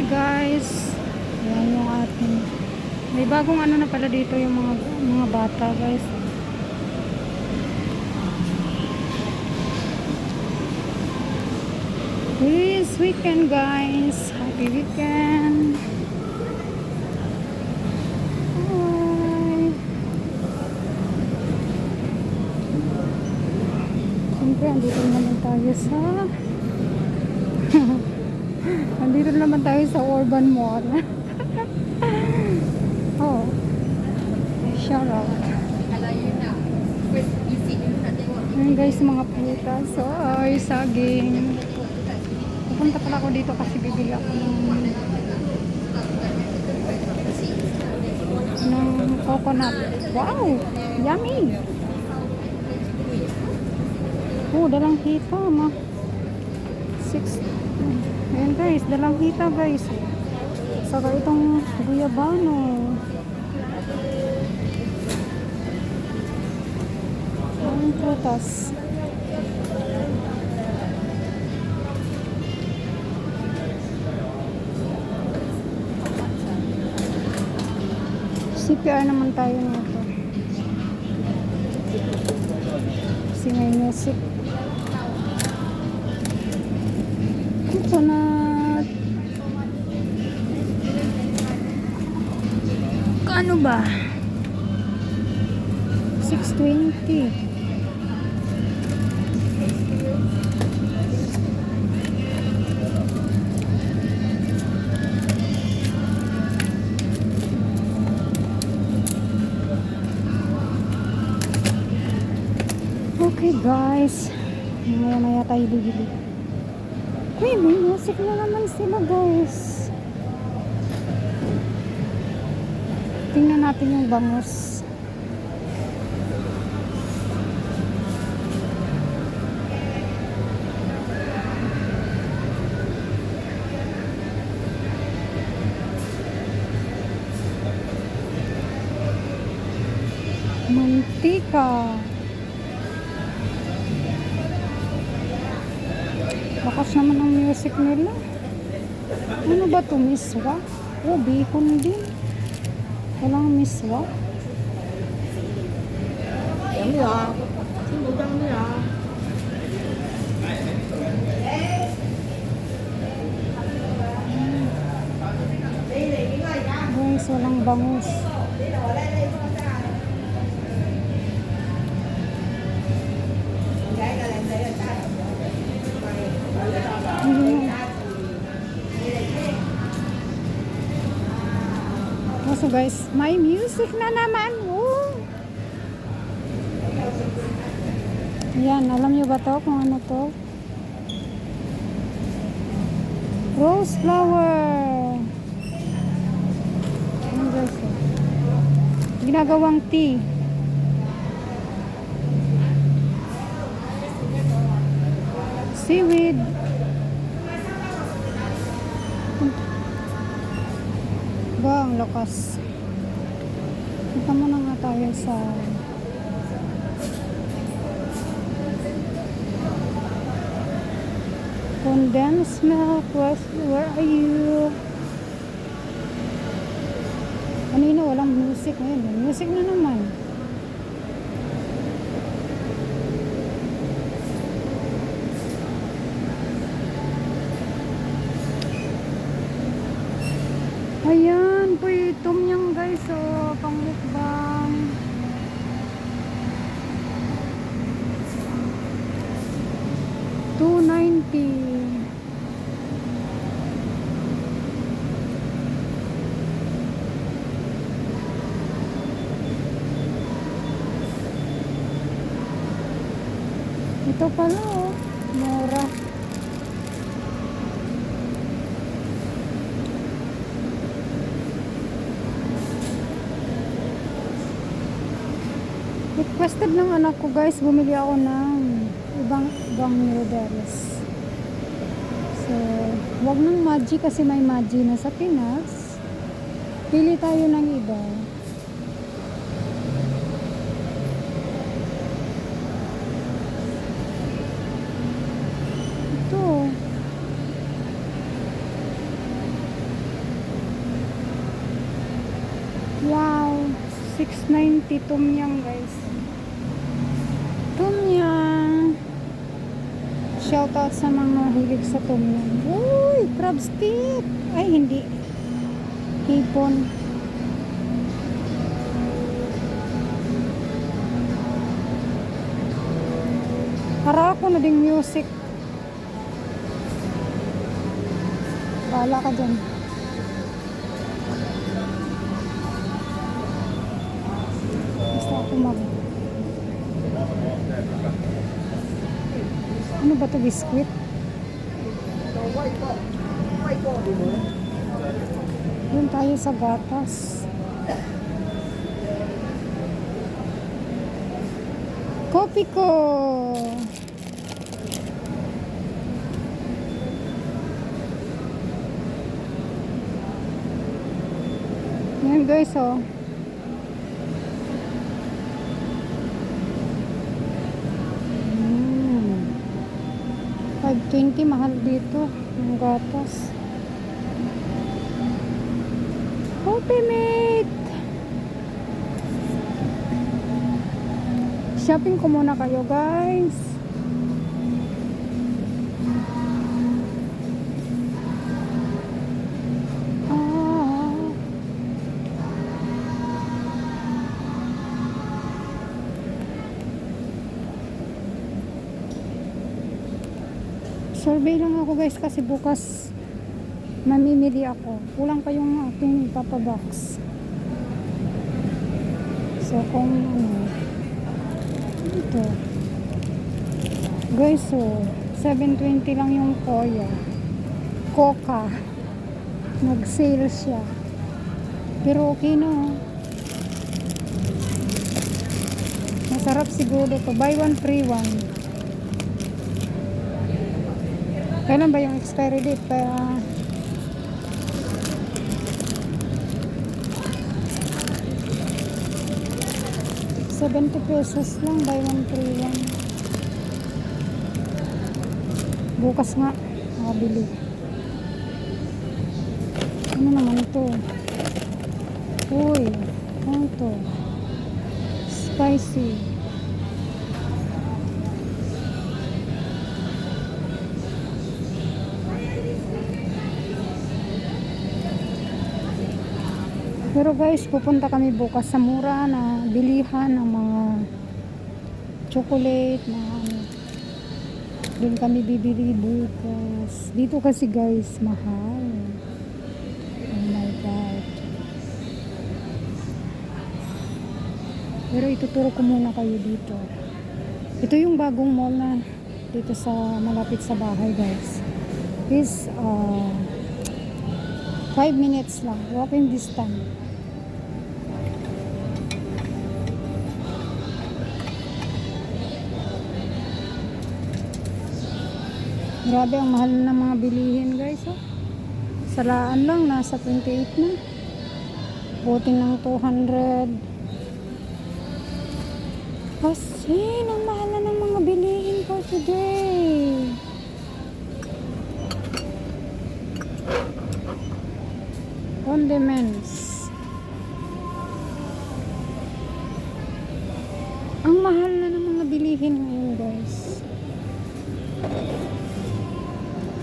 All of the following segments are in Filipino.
Hi guys. Yan yung ating. May bagong ano na pala dito yung mga mga bata guys. This weekend guys. Happy weekend. Hi. Siyempre, andito naman tayo sa Andito naman tayo sa Urban Mall. oh. Shout out. Ayun guys, mga prutas. So, ay, saging. Pupunta pala ako dito kasi bibili ako ng ng coconut. Wow! Yummy! Oh, dalang hita, ma. Six. Ayan guys, dalang hita guys. Saka itong guyabano. Ang prutas. CPR naman tayo nito. May music. Coconut. Kano ba? 620. Okay guys. Maya maya tayo bibili. Uy, may music na naman sila guys. Natin yung bangus. Mantika. Bakas naman ang music nila. Ano ba to miswa? Oh, bacon din. Walang miswa? Dami ah. Sino dami ah. Guys, walang bangus. Guys, may music na naman. Woo! Yan, alam niyo ba to kung ano to? Rose flower. Ano guys? Ginagawang tea. Seaweed. Lakas. Punta muna nga tayo sa condensed milk. Where, where are you? Kanina walang music ngayon. Music na naman. Ayan, po tom yang guys, oh, pang mukbang. Two ninety. Ito pala oh, requested ng anak ko guys, bumili ako ng ibang, ibang noodles. So, wag ng Maggi kasi may Maggi na sa Pinas. Pili tayo ng iba. Ito. Wow! 690 tumyang guys. Shout out sa mga hilig sa tumyang. Uy, crab stick. Ay, hindi. Hipon. Para ako na ding music. Bahala ka dyan. Basta ako mag... Ano ba to biskwit? Doon tayo sa gatas. Kopi ko! Yan guys oh. 520 mahal dito yung gatas. Ultimate! Shopping ko muna kayo guys. Survey lang ako guys kasi bukas mamimili ako. Kulang pa yung aking papabox. So kung ano ito guys so 720 lang yung koya. Coca. Nag-sale siya. Pero okay na. oh. Masarap siguro to. Buy one, free one. Kailan ba yung expiry date? Para 70 pesos lang, buy one, free one. Bukas nga, makabili. Ano naman ito? Uy, ano ito? Spicy. Pero guys, pupunta kami bukas sa mura na bilihan ng mga chocolate na ano. Doon kami bibili bukas. Dito kasi guys, mahal. Oh my God. Pero ituturo ko muna kayo dito. Ito yung bagong mall na dito sa malapit sa bahay guys. Is uh, 5 minutes lang. Walking distance. Grabe ang mahal ng mga bilihin guys. Oh. Saraan lang, nasa 28 na. Buti ng 200. Kasi, ang mahal na ng mga bilihin ko today. Condiments. Ang mahal na ng mga bilihin ngayon guys.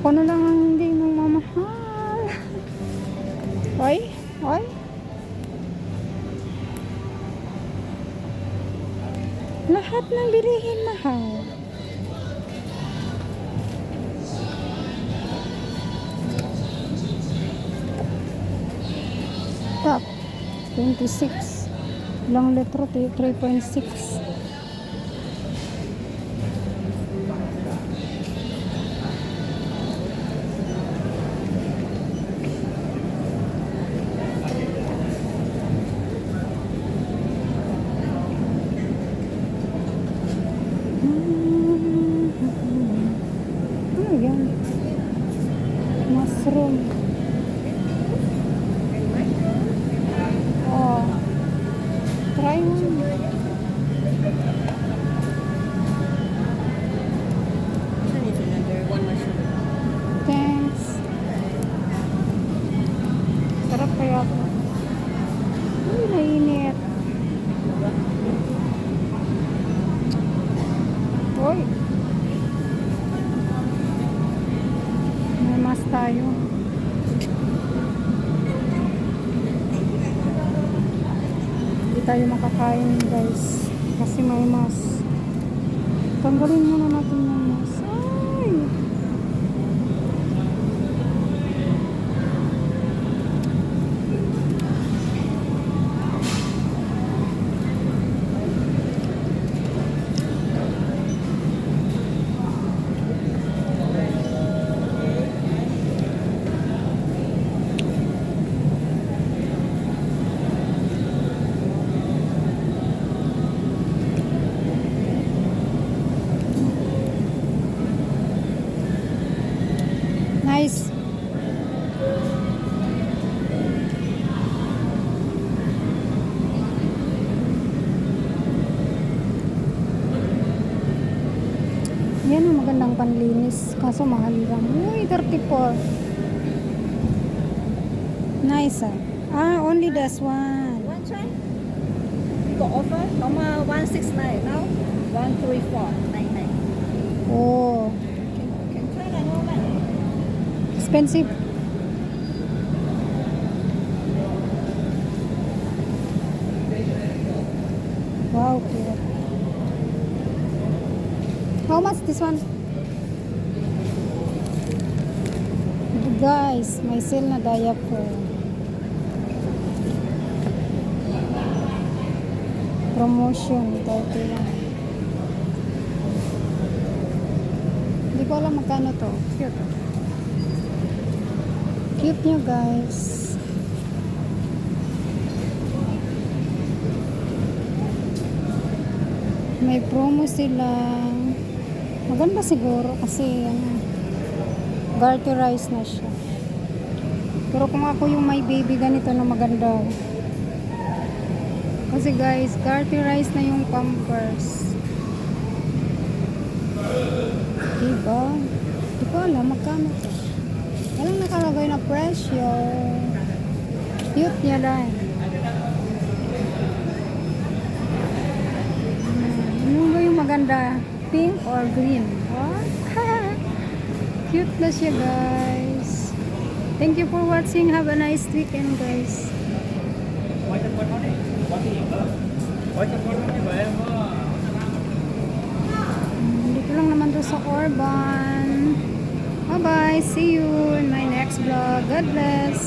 Ako na lang ang hindi mamahal. Oy, oy. Lahat ng bilihin mahal. 26. Ilang litro? 3.6. tayo. Hindi tayo makakain guys. Kasi may mas. Tanggalin muna natin yung panlinis. Kaso mahal lang. Uy, 34. Nice ah. Ah, only this one. One try. You got offer? Normal one six nine now. One. Oh, Can can try that normal. expensive. Wow. How much this one? Sale na diaper. Promotion, 31. Hindi ko alam magkano to. Cute. Cute nyo guys. May promo sila. Maganda siguro kasi ano, garterize na siya. Pero kung ako yung may baby ganito na maganda. Kasi guys, garterize na yung pampers. Diba? Di ko alam magkano to. Walang nakalagay na presyo. Cute niya. Hmm, Ano ba yung maganda? Pink or green? What? Cute na siya guys. Thank you for watching. Have a nice weekend guys. Dito lang naman to sa Orban. Bye bye. See you in my next vlog. God bless.